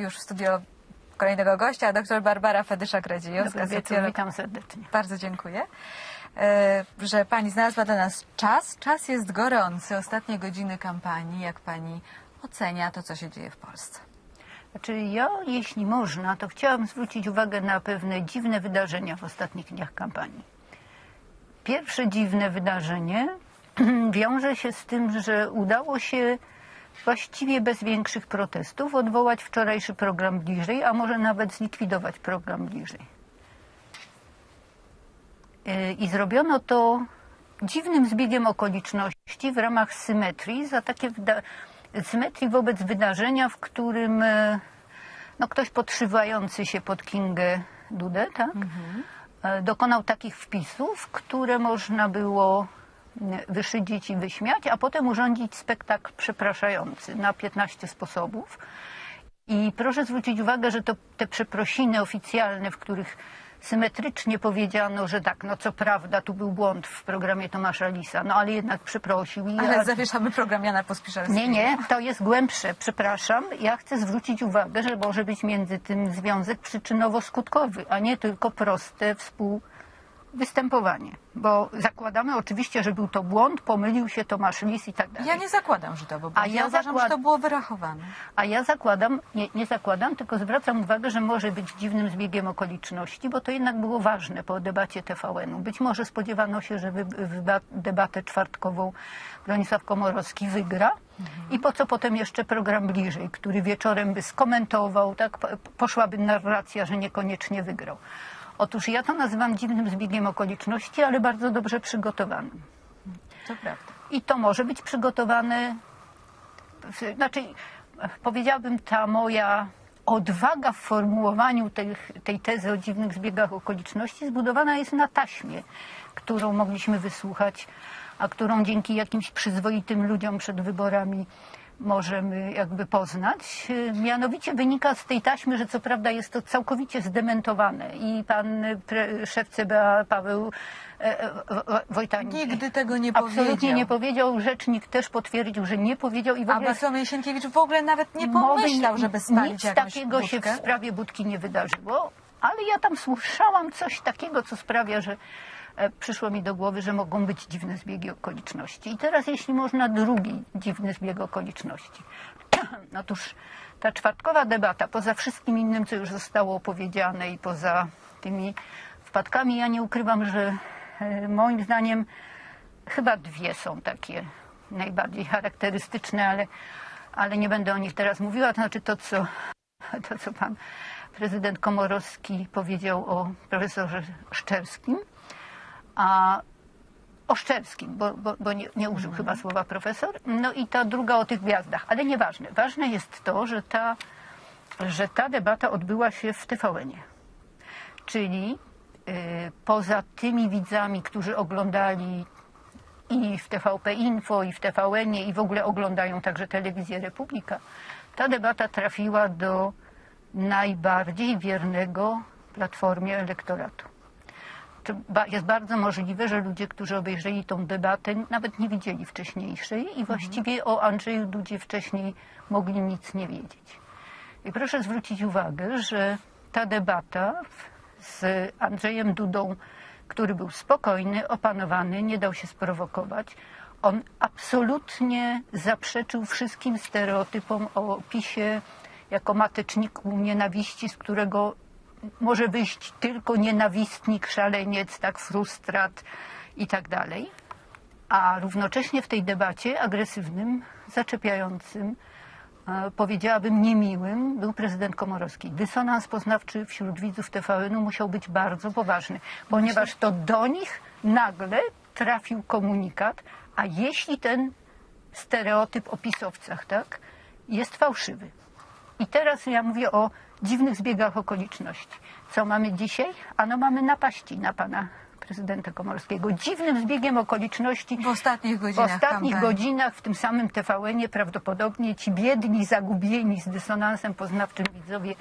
już w studio kolejnego gościa, dr Barbara Fedyszak-Radziejowska. Wieczór, witam serdecznie. Bardzo dziękuję, e, że Pani znalazła dla nas czas. Czas jest gorący. Ostatnie godziny kampanii. Jak Pani ocenia to, co się dzieje w Polsce? Znaczy ja, jeśli można, to chciałam zwrócić uwagę na pewne dziwne wydarzenia w ostatnich dniach kampanii. Pierwsze dziwne wydarzenie wiąże się z tym, że udało się właściwie bez większych protestów odwołać wczorajszy program bliżej, a może nawet zlikwidować program bliżej. Yy, I zrobiono to dziwnym zbiegiem okoliczności w ramach symetrii, za takie symetrii wobec wydarzenia, w którym e, no, ktoś podszywający się pod Kingę Dudę, tak? E, dokonał takich wpisów, które można było wyszydzić i wyśmiać, a potem urządzić spektakl przepraszający na 15 sposobów. I proszę zwrócić uwagę, że to te przeprosiny oficjalne, w których symetrycznie powiedziano, że tak, no co prawda tu był błąd w programie Tomasza Lisa, no ale jednak przeprosił. I Ale ja- zawieszamy program Jana Pospiszalskiego. nie, nie, to jest głębsze, przepraszam. Ja chcę zwrócić uwagę, że może być między tym związek przyczynowo-skutkowy, a nie tylko proste współwystępowanie. Bo zakładamy oczywiście, że był to błąd, pomylił się Tomasz Lis i tak dalej. Ja nie zakładam, że to było. A ja, ja uważam, zakład- że to było wyrachowane. A ja zakładam, nie, nie zakładam, tylko zwracam uwagę, że może być dziwnym zbiegiem okoliczności, bo to jednak było ważne po debacie TVN-u. Być może spodziewano się, że wy, wyba- debatę czwartkową Bronisław Komorowski wygra. I po co potem jeszcze program bliżej, który wieczorem by skomentował, tak po- poszłaby narracja, że niekoniecznie wygrał. Otóż ja to nazywam dziwnym zbiegiem okoliczności, ale bardzo dobrze przygotowanym. To prawda. I to może być przygotowane, w- znaczy powiedziałabym ta moja odwaga w formułowaniu tych, tej tezy o dziwnych zbiegach okoliczności zbudowana jest na taśmie, którą mogliśmy wysłuchać, a którą dzięki jakimś przyzwoitym ludziom przed wyborami możemy jakby poznać. Y, Mianowicie wynika z tej taśmy, że co prawda jest to całkowicie zdementowane i pan pre, szef CBA Paweł e, e, Wo- Wojtanik Nigdy tego nie Absolutnie powiedział. nie powiedział. Rzecznik też potwierdził, że nie powiedział i w A ogóle Bartłomiej Sienkiewicz w ogóle nawet nie mowy pomyślał, żeby spalić Nic takiego się budkę. w sprawie budki nie wydarzyło, ale ja tam słyszałam coś takiego, co sprawia, że e, przyszło mi do głowy, że mogą być dziwne zbiegi okoliczności. I teraz, jeśli można, drugi dziwny zbieg okoliczności. Otóż ta czwartkowa debata, poza wszystkim innym, co już zostało opowiedziane i poza tymi wpadkami, ja nie ukrywam, że e, moim zdaniem chyba dwie są takie najbardziej charakterystyczne, ale, ale nie będę o nich teraz mówiła. To znaczy to, co, to, co pan prezydent Komorowski powiedział o profesorze Szczerskim, a o Szczerskim, bo, bo, bo nie, nie użył chyba słowa profesor. No i ta druga o tych gwiazdach, ale nieważne. Ważne jest to, że ta, że ta debata odbyła się w TVN-ie. Czyli y, poza tymi widzami, którzy oglądali i w TVP Info, i w TVN-ie, i w ogóle oglądają także telewizję Republika, ta debata trafiła do najbardziej wiernego Platformie elektoratu. Jest bardzo możliwe, że ludzie, którzy obejrzeli tą debatę, nawet nie widzieli wcześniejszej i właściwie o Andrzeju Dudzie wcześniej mogli nic nie wiedzieć. I proszę zwrócić uwagę, że ta debata z Andrzejem Dudą, który był spokojny, opanowany, nie dał się sprowokować, on absolutnie zaprzeczył wszystkim stereotypom o PiSie jako mateczniku nienawiści, z którego może wyjść tylko nienawistnik, szaleniec, tak, frustrat i tak dalej. A równocześnie w tej debacie agresywnym, zaczepiającym, e, powiedziałabym niemiłym, był prezydent Komorowski. Dysonans poznawczy wśród widzów TVN-u musiał być bardzo poważny, ponieważ to do nich nagle trafił komunikat, a jeśli ten stereotyp o pisowcach, tak, jest fałszywy. I teraz ja mówię o dziwnych zbiegach okoliczności. Co mamy dzisiaj? Ano mamy napaści na pana prezydenta Komorowskiego. Dziwnym zbiegiem okoliczności W ostatnich w godzinach ostatnich kampanii. godzinach w tym samym TVN-ie prawdopodobnie ci biedni, zagubieni z dysonansem poznawczym widzowie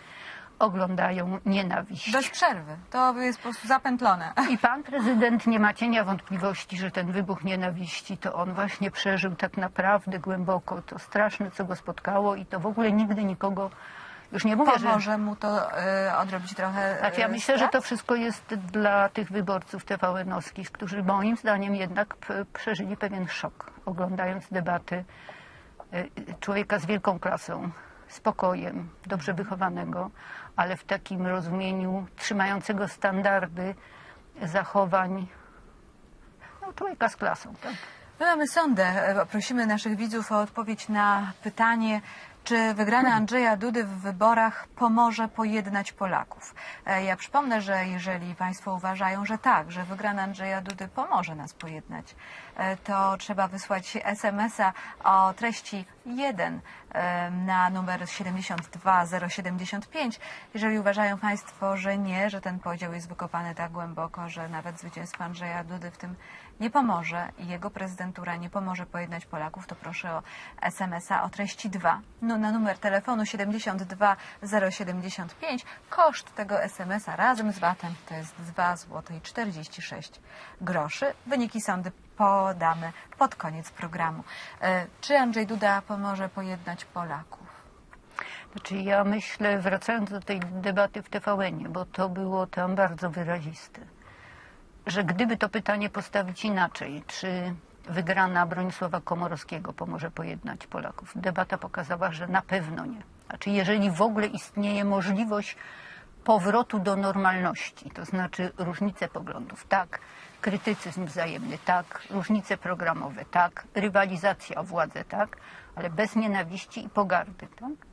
oglądają nienawiść. Bez przerwy. To jest po prostu zapętlone. I pan prezydent nie ma cienia wątpliwości, że ten wybuch nienawiści to on właśnie przeżył tak naprawdę głęboko. To straszne, co go spotkało i to w ogóle nigdy nikogo Już nie mówię, że... Pomoże mu to y, odrobić trochę Znaczy ja y, myślę, że to wszystko jest dla tych wyborców TVN-owskich, którzy moim zdaniem jednak przeżyli pewien szok, oglądając debaty y, człowieka z wielką klasą, spokojem, dobrze wychowanego, ale w takim rozumieniu trzymającego standardy zachowań no, człowieka z klasą. Tak? My mamy sondę. E, Prosimy naszych widzów o odpowiedź na pytanie, czy wygrana Andrzeja Dudy w wyborach pomoże pojednać Polaków. E, Ja przypomnę, że jeżeli Państwo uważają, że tak, że wygrana Andrzeja Dudy pomoże nas pojednać, to trzeba wysłać SMS-a o treści 1 e, na numer 72075. Jeżeli uważają Państwo, że nie, że ten podział jest wykopany tak głęboko, że nawet zwycięstwo Andrzeja Dudy w tym nie pomoże i jego prezydentura nie pomoże pojednać Polaków, to proszę o SMS-a o treści 2 no, na numer telefonu 72075. Koszt tego SMS-a razem z VAT-em to jest 2 zł i 46 groszy. Wyniki sądy podamy pod koniec programu. E, Czy Andrzej Duda pomoże pojednać Polaków? Znaczy ja myślę, wracając do tej debaty w TVN-ie, bo to było tam bardzo wyraziste, że gdyby to pytanie postawić inaczej, czy wygrana Bronisława Komorowskiego pomoże pojednać Polaków, debata pokazała, że na pewno nie. Znaczy jeżeli w ogóle istnieje możliwość powrotu do normalności, to znaczy różnice poglądów, tak, krytycyzm wzajemny, tak, różnice programowe, tak, rywalizacja o władzę, tak, ale bez nienawiści i pogardy, tak?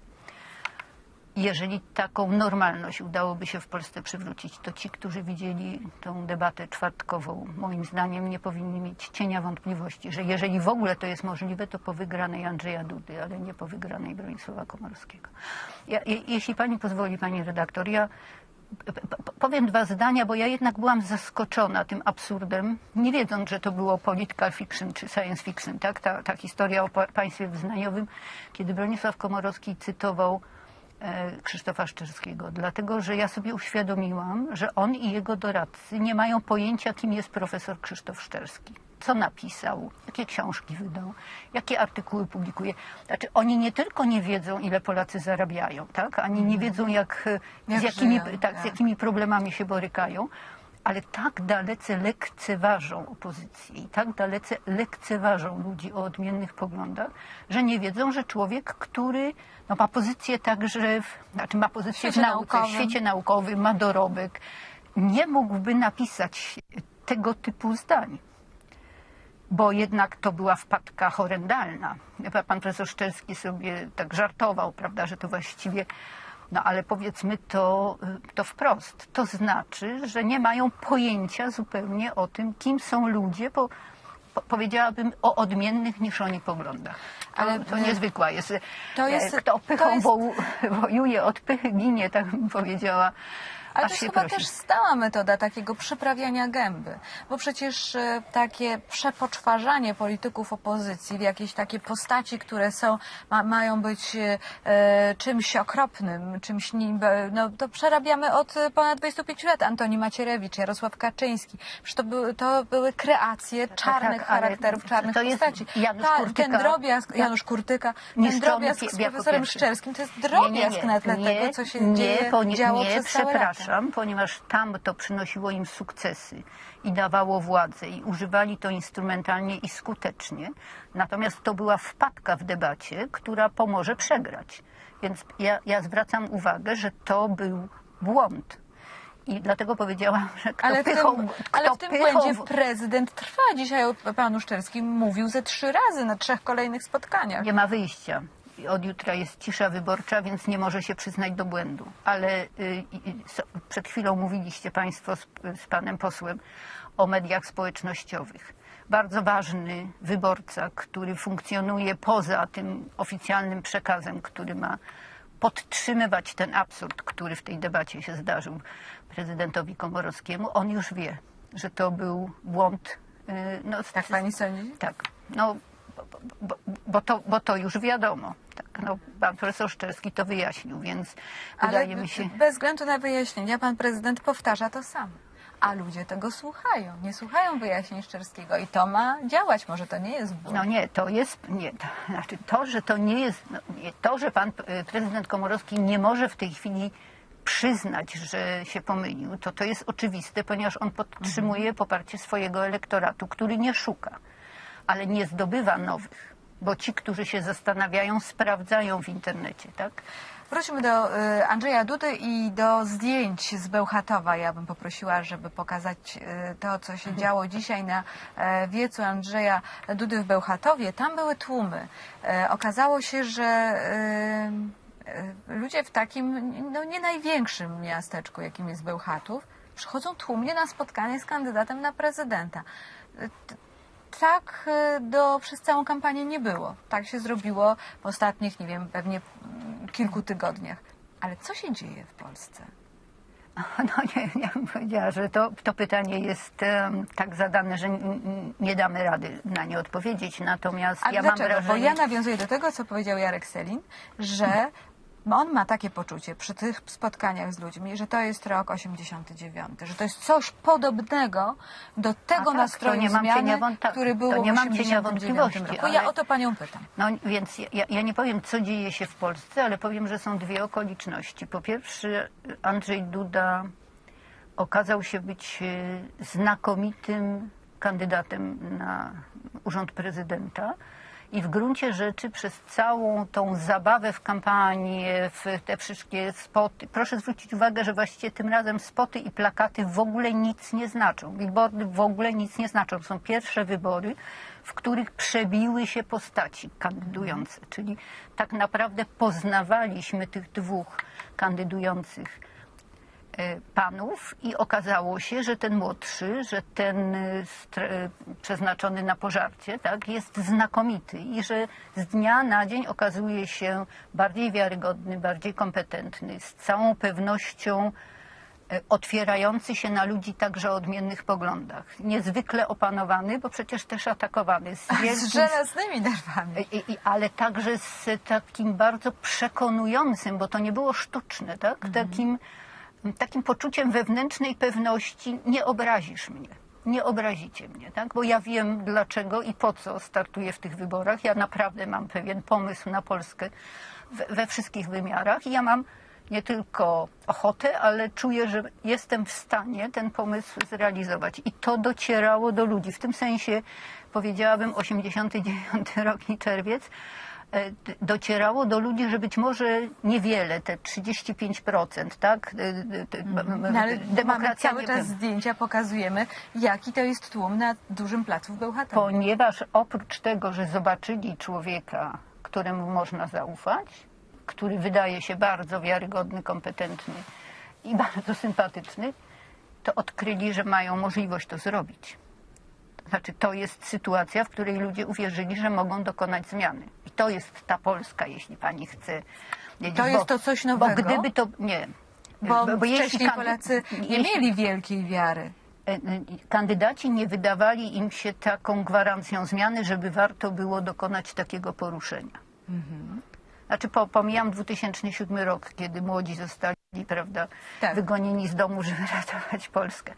jeżeli taką normalność udałoby się w Polsce przywrócić, to ci, którzy widzieli tą debatę czwartkową, moim zdaniem nie powinni mieć cienia wątpliwości, że jeżeli w ogóle to jest możliwe, to po wygranej Andrzeja Dudy, ale nie po wygranej Bronisława Komorowskiego. Ja, je, jeśli pani pozwoli, pani redaktor, ja powiem dwa zdania, bo ja jednak byłam zaskoczona tym absurdem, nie wiedząc, że to było political fiction czy science fiction, tak? Ta, ta historia o pa- państwie wyznaniowym, kiedy Bronisław Komorowski cytował e, Krzysztofa Szczerskiego, dlatego że ja sobie uświadomiłam, że on i jego doradcy nie mają pojęcia, kim jest profesor Krzysztof Szczerski. Co napisał, jakie książki wydał, jakie artykuły publikuje. Znaczy, oni nie tylko nie wiedzą, ile Polacy zarabiają, tak? ani nie wiedzą, jak, e, Jak z, jakimi, żyją, tak, tak. z jakimi problemami się borykają, ale tak dalece lekceważą opozycję i tak dalece lekceważą ludzi o odmiennych poglądach, że nie wiedzą, że człowiek, który no, ma pozycję także, w, znaczy ma pozycję w świecie nauce, w naukowym. świecie naukowym, ma dorobek, nie mógłby napisać tego typu zdań. Bo jednak to była wpadka horrendalna. Pan profesor Szczerski sobie tak żartował, prawda, że to właściwie no ale powiedzmy to, y, to wprost. To znaczy, że nie mają pojęcia zupełnie o tym, kim są ludzie, bo po, powiedziałabym o odmiennych niż oni poglądach. Ale, Ale to y, niezwykła jest. to jest- E, Kto to pychą jest- wojuje, od pychy ginie, tak bym powiedziała. Ale to jest się chyba prosi. też stała metoda takiego przyprawiania gęby, bo przecież e, takie przepoczwarzanie polityków opozycji w jakieś takie postaci, które są, ma, mają być e, e, czymś okropnym, czymś, nim- e, no to przerabiamy od e, ponad 25 lat. Antoni Macierewicz, Jarosław Kaczyński, przecież to były, to były kreacje czarnych tak, ale charakterów, czarnych to jest postaci. Janusz Ta, Kurtyka. ten drobiazg, Janusz Kurtyka, ten drobiazg z profesorem. Szczerskim, to jest drobiazg na tle tego, co się dzieje, poni- działo nie, przez całe lata. Ponieważ tam to przynosiło im sukcesy i dawało władzę i używali to instrumentalnie i skutecznie. Natomiast to była wpadka w debacie, która pomoże przegrać. Więc ja, ja zwracam uwagę, że to był błąd. I dlatego powiedziałam, że kto Ale w, pychą, tym, kto ale w tym pychą, błędzie prezydent trwa. Dzisiaj o panu Szczerskim mówił ze trzy razy na trzech kolejnych spotkaniach. Nie ma wyjścia. Od jutra jest cisza wyborcza, więc nie może się przyznać do błędu. Ale y, przed chwilą mówiliście Państwo z, z panem posłem o mediach społecznościowych. Bardzo ważny wyborca, który funkcjonuje poza tym oficjalnym przekazem, który ma podtrzymywać ten absurd, który w tej debacie się zdarzył prezydentowi Komorowskiemu, on już wie, że to był błąd. y, No, Tak pani sądzi? tak, no, bo, bo, to, bo to już wiadomo. Tak, no, pan profesor Szczerski to wyjaśnił, więc Ale wydaje mi się... bez względu na wyjaśnienia pan prezydent powtarza to samo. a ludzie tego słuchają. Nie słuchają wyjaśnień Szczerskiego i to ma działać. Może to nie jest ból. No nie, to jest, nie, to, znaczy to, że to nie jest, no, nie, to, że pan y, prezydent Komorowski nie może w tej chwili przyznać, że się pomylił, to to jest oczywiste, ponieważ on podtrzymuje poparcie swojego elektoratu, który nie szuka, ale nie zdobywa nowych, bo ci, którzy się zastanawiają, sprawdzają w internecie, tak? Wróćmy do y, Andrzeja Dudy i do zdjęć z Bełchatowa. Ja bym poprosiła, żeby pokazać y, to, co się działo dzisiaj na e, wiecu Andrzeja Dudy w Bełchatowie. Tam były tłumy. E, Okazało się, że y, ludzie w takim no, nie największym miasteczku, jakim jest Bełchatów, przychodzą tłumnie na spotkanie z kandydatem na prezydenta. Tak y, do, przez całą kampanię nie było. Tak się zrobiło w ostatnich, nie wiem, pewnie mm, kilku tygodniach. Ale co się dzieje w Polsce? No nie, ja bym powiedziała, że to, to pytanie jest em, tak zadane, że nie damy rady na nie odpowiedzieć. Natomiast A ja dlaczego? mam wrażenie... Bo ja nawiązuję do tego, co powiedział Jarek Selin, że on ma takie poczucie przy tych spotkaniach z ludźmi, że to jest rok 89, że to jest coś podobnego do tego tak, nastroju zmiany, który to był nie w mam cienia 89 wątpliwości, roku. Ja ale- o to panią pytam. No więc ja, ja nie powiem, co dzieje się w Polsce, ale powiem, że są dwie okoliczności. Po pierwsze, Andrzej Duda okazał się być e, znakomitym kandydatem na urząd prezydenta. I w gruncie rzeczy przez całą tą zabawę w kampanię, w te wszystkie spoty, proszę zwrócić uwagę, że właściwie tym razem spoty i plakaty w ogóle nic nie znaczą. Billboardy w ogóle nic nie znaczą. To są pierwsze wybory, w których przebiły się postaci kandydujące. Czyli tak naprawdę poznawaliśmy tych dwóch kandydujących e, panów i okazało się, że ten młodszy, że ten e, e, przeznaczony na pożarcie, tak, jest znakomity i że z dnia na dzień okazuje się bardziej wiarygodny, bardziej kompetentny, z całą pewnością e, otwierający się na ludzi także o odmiennych poglądach. Niezwykle opanowany, bo przecież też atakowany. Z, Z żelaznymi nerwami. i, i, ale także z takim bardzo przekonującym, bo to nie było sztuczne, tak? Takim, takim poczuciem wewnętrznej pewności, nie obrazisz mnie. Nie obrazicie mnie, tak? Bo ja wiem dlaczego i po co startuję w tych wyborach. Ja naprawdę mam pewien pomysł na Polskę we, wszystkich wymiarach i ja mam nie tylko ochotę, ale czuję, że jestem w stanie ten pomysł zrealizować. I to docierało do ludzi. W tym sensie powiedziałabym 89 rok i czerwiec docierało do ludzi, że być może niewiele, te 35%, tak? E, d- No, ale Demokracja cały czas zdjęcia, pokazujemy, jaki to jest tłum na dużym placu w Bełchatowie. Ponieważ oprócz tego, że zobaczyli człowieka, któremu można zaufać, który wydaje się bardzo wiarygodny, kompetentny i bardzo sympatyczny, to odkryli, że mają możliwość to zrobić. Znaczy, to jest sytuacja, w której ludzie uwierzyli, że mogą dokonać zmiany. I to jest ta Polska, jeśli pani chce wiedzieć. To jest to coś nowego? Bo gdyby to. Nie. Bo, jeśli wcześniej Polacy nie mieli wielkiej wiary. E, kandydaci nie wydawali im się taką gwarancją zmiany, żeby warto było dokonać takiego poruszenia. Znaczy, po, pomijam 2007 rok, kiedy młodzi zostali, prawda, Tak. wygonieni z domu, żeby ratować Polskę.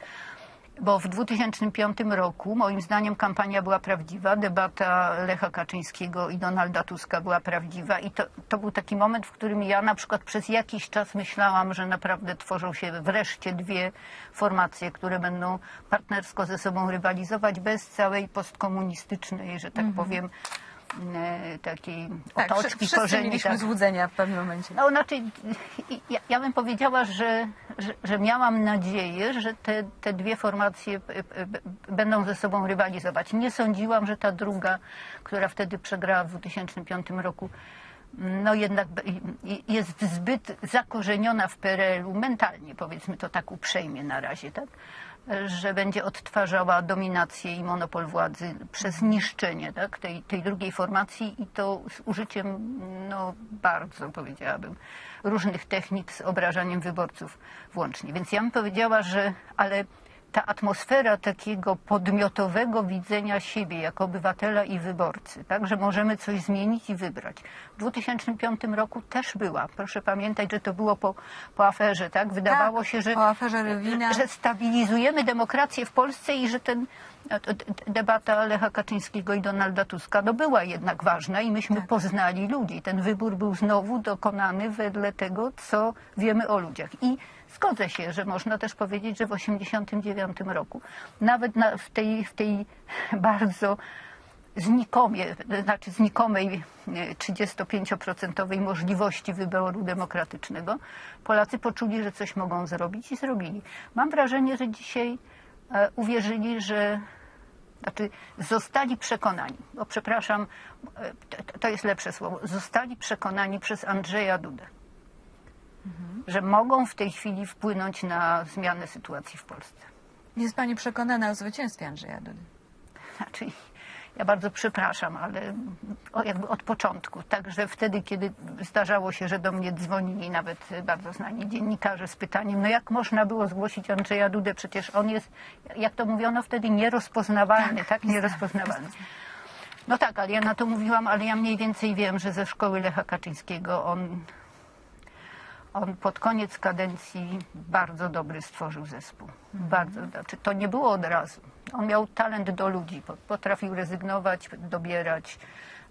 Bo w 2005 roku, moim zdaniem, kampania była prawdziwa, debata Lecha Kaczyńskiego i Donalda Tuska była prawdziwa i to, to był taki moment, w którym ja na przykład przez jakiś czas myślałam, że naprawdę tworzą się wreszcie dwie formacje, które będą partnersko ze sobą rywalizować bez całej postkomunistycznej, że tak powiem, e, takiej. Tak, otoczki wszyscy korzeni. mieliśmy tak. złudzenia w pewnym momencie. No, znaczy, ja, ja bym powiedziała, że, że, że miałam nadzieję, że te, te dwie formacje p- b- będą ze sobą rywalizować. Nie sądziłam, że ta druga, która wtedy przegrała w 2005 roku, no jednak jest zbyt zakorzeniona w PRL-u mentalnie, powiedzmy to tak uprzejmie na razie, tak? że będzie odtwarzała dominację i monopol władzy przez niszczenie tak? tej, tej drugiej formacji i to z użyciem no, bardzo, powiedziałabym, różnych technik z obrażaniem wyborców włącznie. Więc ja bym powiedziała, że ale ta atmosfera takiego podmiotowego widzenia siebie jako obywatela i wyborcy, tak, że możemy coś zmienić i wybrać. W 2005 roku też była. Proszę pamiętać, że to było po, po aferze, tak? Wydawało Tak, się, że, że stabilizujemy demokrację w Polsce i że ten e, debata Lecha Kaczyńskiego i Donalda Tuska no była jednak ważna i myśmy Tak. poznali ludzi. Ten wybór był znowu dokonany wedle tego, co wiemy o ludziach. I zgodzę się, że można też powiedzieć, że w 1989 roku, nawet na, w, tej, w tej bardzo znikomie, znaczy znikomej e, 35% możliwości wyboru demokratycznego, Polacy poczuli, że coś mogą zrobić i zrobili. Mam wrażenie, że dzisiaj e, uwierzyli, że znaczy zostali przekonani, bo przepraszam, e, to jest lepsze słowo, zostali przekonani przez Andrzeja Dudę, że mogą w tej chwili wpłynąć na zmianę sytuacji w Polsce. Jest Pani przekonana o zwycięstwie Andrzeja Dudy? Znaczy, ja bardzo przepraszam, ale jakby od początku. Także wtedy, kiedy zdarzało się, że do mnie dzwonili nawet bardzo znani dziennikarze z pytaniem, no jak można było zgłosić Andrzeja Dudę, przecież on jest, jak to mówiono wtedy, nierozpoznawalny, tak? Nierozpoznawalny. No tak, ale ja na to mówiłam, ale ja mniej więcej wiem, że ze szkoły Lecha Kaczyńskiego on, on pod koniec kadencji bardzo dobry stworzył zespół. Bardzo, znaczy to nie było od razu. On miał talent do ludzi, po- potrafił rezygnować, dobierać.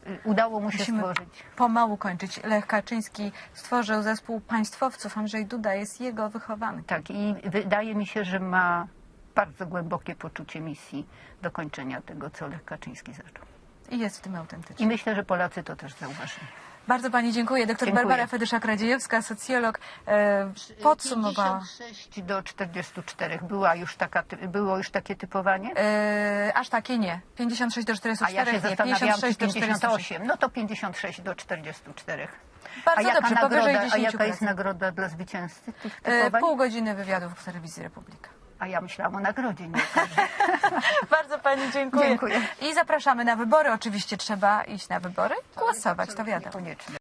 Y, Udało mu się Musimy stworzyć. pomału kończyć. Lech Kaczyński stworzył zespół państwowców. Andrzej Duda jest jego wychowany. Tak, i wydaje mi się, że ma bardzo głębokie poczucie misji dokończenia tego, co Lech Kaczyński zaczął. I jest w tym autentyczny. I myślę, że Polacy to też zauważyli. Bardzo Pani dziękuję. Doktor Dziękuję. Barbara Fedyszak-Radziejewska, socjolog, e, podsumowała. 56 do 44 była już taka, było już takie typowanie? E, aż takie nie. 56 do A 44, ja się nie. zastanawiałam, 56 czy do 48. 58. No to 56 do 44. Bardzo a dobrze, powyżej nagroda, a 10 jaka jest nagroda dla zwycięzcy tych E, typowań? Pół godziny wywiadów w telewizji Republika. A ja myślałam o nagrodzie, nie. Bardzo Pani dziękuję. Dziękuję. I zapraszamy na wybory. Oczywiście trzeba iść na wybory, głosować, to wiadomo. Koniecznie.